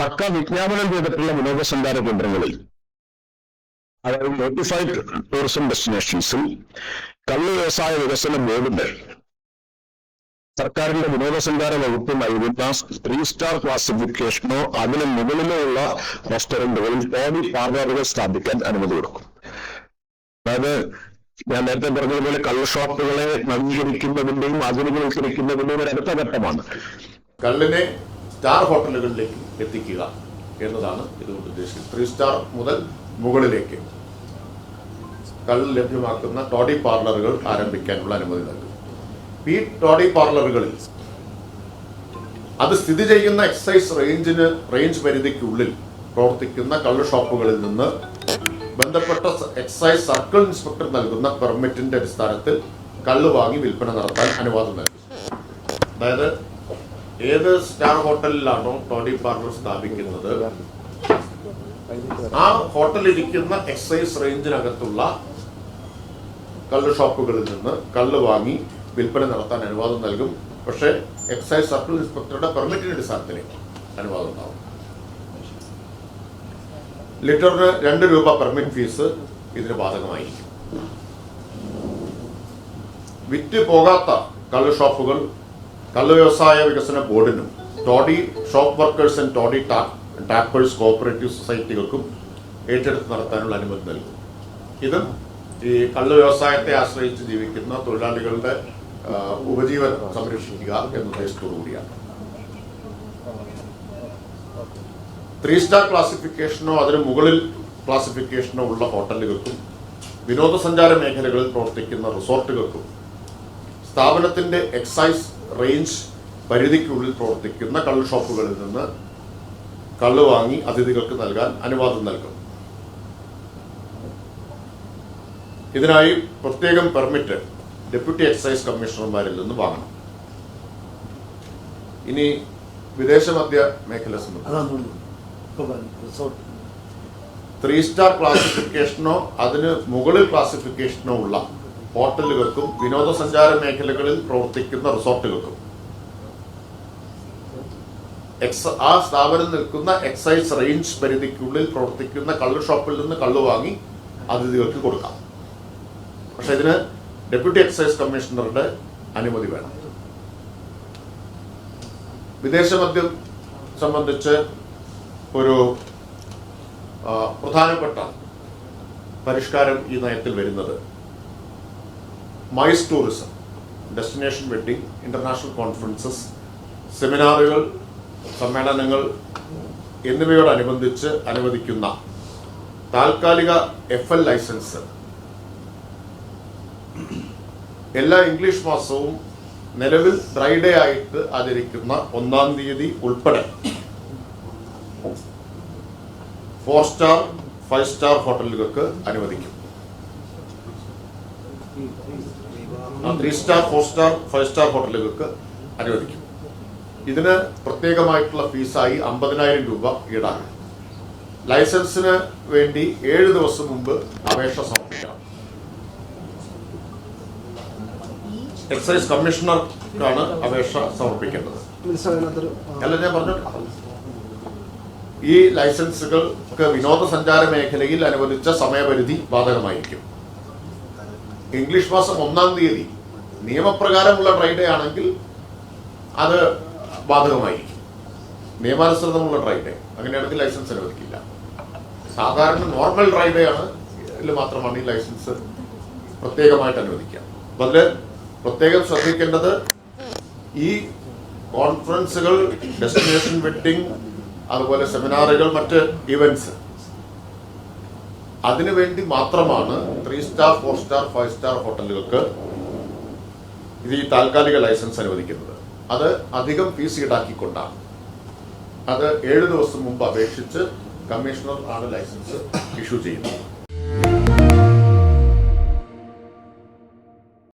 സർക്കാർ വിജ്ഞാപനം ചെയ്തിട്ടുള്ള വിനോദസഞ്ചാര കേന്ദ്രങ്ങളിൽ അതായത് നോട്ടിഫൈഡ് ടൂറിസം ഡെസ്റ്റിനേഷൻസിൽ കള്ള് വ്യവസായ വികസന ബോർഡിന്റെ സർക്കാരിന്റെ വിനോദസഞ്ചാര വകുപ്പ് നൽകുന്ന ത്രീ സ്റ്റാർ ക്ലാസിഫിക്കേഷനോ അതിന് മുകളിലോ ഉള്ള റെസ്റ്റോറന്റുകളിൽ ടോണി പാർലറുകൾ സ്ഥാപിക്കാൻ അനുമതി കൊടുക്കും. അതായത് ഞാൻ നേരത്തെ പറഞ്ഞതുപോലെ കള്ള് ഷോപ്പുകളെ നവീകരിക്കുന്നതിന്റെയും ആധുനികവൽക്കരിക്കുന്നതിന്റെയും ഒരു അടുത്ത ഘട്ടമാണ്. കള്ളിനെ സ്റ്റാർ ഹോട്ടലുകളിലേക്ക് എത്തിക്കുക എന്നതാണ് ഇതുകൊണ്ട് ഉദ്ദേശിക്കുന്നത് ത്രീ സ്റ്റാർ മുതൽ മുകളിലേക്ക് കള്ള് ലഭ്യമാക്കുന്ന ടോഡി പാർലറുകൾ ആരംഭിക്കാനുള്ള അനുമതി നൽകും. ഈ ടോഡി പാർലറുകളിൽ അത് സ്ഥിതി ചെയ്യുന്ന എക്സൈസ് റേഞ്ചിന് റേഞ്ച് പരിധിക്കുള്ളിൽ പ്രവർത്തിക്കുന്ന കള്ള് ഷോപ്പുകളിൽ നിന്ന് ബന്ധപ്പെട്ട എക്സൈസ് സർക്കിൾ ഇൻസ്പെക്ടർ നൽകുന്ന പെർമിറ്റിന്റെ അടിസ്ഥാനത്തിൽ കള്ള് വാങ്ങി വിൽപ്പന നടത്താൻ അനുവാദം നൽകും. അതായത് ഏത് സ്റ്റാർ ഹോട്ടലിലാണോ ടോണി പാർലർ സ്ഥാപിക്കുന്നത്? ആ ഹോട്ടലിരിക്കുന്ന എക്സൈസ് റേഞ്ചിനകത്തുള്ള കല്ല് ഷോപ്പുകളിൽ നിന്ന് കല്ല് വാങ്ങി വിൽപ്പന നടത്താൻ അനുവാദം നൽകും. പക്ഷേ എക്സൈസ് സർക്കിൾ ഇൻസ്പെക്ടറുടെ പെർമിറ്റിന്റെ അടിസ്ഥാനത്തിലേക്ക് അനുവാദം ഉണ്ടാവും. ലിറ്ററിന് രണ്ട് രൂപ പെർമിറ്റ് ഫീസ് ഇതിന് ബാധകമായി വിറ്റ് പോകാത്ത കള്ള് ഷോപ്പുകൾ കള്ള് വ്യവസായ വികസന ബോർഡിനും toddy shop workers and toddy tappers cooperative സൊസൈറ്റികൾക്കും ഏറ്റെടുത്ത് നടത്താനുള്ള അനുമതി നൽകും. ഇത് ഈ കള്ള് വ്യവസായത്തെ ആശ്രയിച്ച് ജീവിക്കുന്ന തൊഴിലാളികളുടെ ഉപജീവനം സംരക്ഷിക്കുക എന്ന ഉദ്ദേശത്തോടു കൂടിയാണ്. ത്രീ സ്റ്റാർ ക്ലാസിഫിക്കേഷനോ അതിന് മുകളിൽ ക്ലാസിഫിക്കേഷനോ ഉള്ള ഹോട്ടലുകൾക്കും വിനോദസഞ്ചാര മേഖലകളിൽ പ്രവർത്തിക്കുന്ന റിസോർട്ടുകൾക്കും സ്ഥാപനത്തിന്റെ എക്സൈസ് റേഞ്ച് പരിധിക്കുള്ളിൽ പ്രവർത്തിക്കുന്ന കള്ള് ഷോപ്പുകളിൽ നിന്ന് കള്ള് വാങ്ങി അതിഥികൾക്ക് നൽകാൻ അനുവാദം നൽകും. ഇതിനായി പ്രത്യേകം പെർമിറ്റ് ഡെപ്യൂട്ടി എക്സൈസ് കമ്മീഷണർമാരിൽ നിന്ന് വാങ്ങണം. ഇനി വിദേശ മദ്യ മേഖല സംബന്ധിച്ച്. ത്രീ സ്റ്റാർ ക്ലാസിഫിക്കേഷനോ അതിന് മുകളിൽ ക്ലാസിഫിക്കേഷനോ ഉള്ള ഹോട്ടലുകൾക്കും വിനോദസഞ്ചാര മേഖലകളിൽ പ്രവർത്തിക്കുന്ന റിസോർട്ടുകൾക്കും. ആ സ്ഥാപനം നിൽക്കുന്ന എക്സൈസ് റേഞ്ച് പരിധിക്കുള്ളിൽ പ്രവർത്തിക്കുന്ന കള്ള് ഷോപ്പിൽ നിന്ന് കള്ള് വാങ്ങി അതിഥികൾക്ക് കൊടുക്കാം. പക്ഷെ ഇതിന് ഡെപ്യൂട്ടി എക്സൈസ് കമ്മീഷണറുടെ അനുമതി വേണം. വിദേശ മദ്യം സംബന്ധിച്ച് ഒരു പ്രധാനപ്പെട്ട പരിഷ്കാരം ഈ നയത്തിൽ വരുന്നത് MICE tourism destination wedding international conferences സെമിനാറുകൾ സമ്മേളനങ്ങൾ എന്നിവയോടനുബന്ധിച്ച് അനുവദിക്കുന്ന താൽക്കാലിക എഫ് എൽ ലൈസൻസ്. എല്ലാ ഇംഗ്ലീഷ് മാസവും നിലവിൽ ഫ്രൈഡേ ആയിട്ട് ആചരിക്കുന്ന ഒന്നാം തീയതി ഉൾപ്പെടെ ഫോർ സ്റ്റാർ ഫൈവ് സ്റ്റാർ ഹോട്ടലുകൾക്ക് അനുവദിക്കും. Three star four star five star ഹോട്ടലുകൾക്ക് അനുവദിക്കും. ഇതിന് പ്രത്യേകമായിട്ടുള്ള ഫീസായി അമ്പതിനായിരം രൂപ ഈടാക്കും. ലൈസൻസിന് വേണ്ടി ഏഴ് ദിവസം മുമ്പ് അപേക്ഷ സമർപ്പിക്കണം. എക്സൈസ് കമ്മീഷണർക്കാണ് അപേക്ഷ സമർപ്പിക്കേണ്ടത്. അല്ല ഞാൻ പറഞ്ഞു ഈ ലൈസൻസുകൾക്ക് വിനോദസഞ്ചാര മേഖലയിൽ അനുവദിച്ച സമയപരിധി ബാധകമായിരിക്കും. ഇംഗ്ലീഷ് മാസം ഒന്നാം തീയതി നിയമപ്രകാരമുള്ള ഡ്രൈ ഡേ ആണെങ്കിൽ അത് ബാധകമായിരിക്കും. നിയമാനുസൃതമുള്ള ഡ്രൈ ഡേ. അങ്ങനെയാണെങ്കിൽ ലൈസൻസ് അനുവദിക്കില്ല. സാധാരണ നോർമൽ ഡ്രൈ ഡേ ആണ്. ഇതിൽ മാത്രമാണ് ഈ ലൈസൻസ് പ്രത്യേകമായിട്ട് അനുവദിക്കുക. അപ്പൊ അതിൽ പ്രത്യേകം ശ്രദ്ധിക്കേണ്ടത് ഈ കോൺഫറൻസുകൾ ഡെസ്റ്റിനേഷൻ വെഡിങ് അതുപോലെ സെമിനാറുകൾ മറ്റ് ഇവന്റ്സ് അതിനുവേണ്ടി മാത്രമാണ് three star four star five star ഹോട്ടലുകൾക്ക് ഇത് ഈ താൽക്കാലിക ലൈസൻസ് അനുവദിക്കുന്നത്. അത് അധികം ഫീസ് ഈടാക്കിക്കൊണ്ടാണ്. അത് ഏഴ് ദിവസം മുമ്പ് അപേക്ഷിച്ച് കമ്മീഷണർ ആണ് ലൈസൻസ് ഇഷ്യൂ ചെയ്യുന്നത്.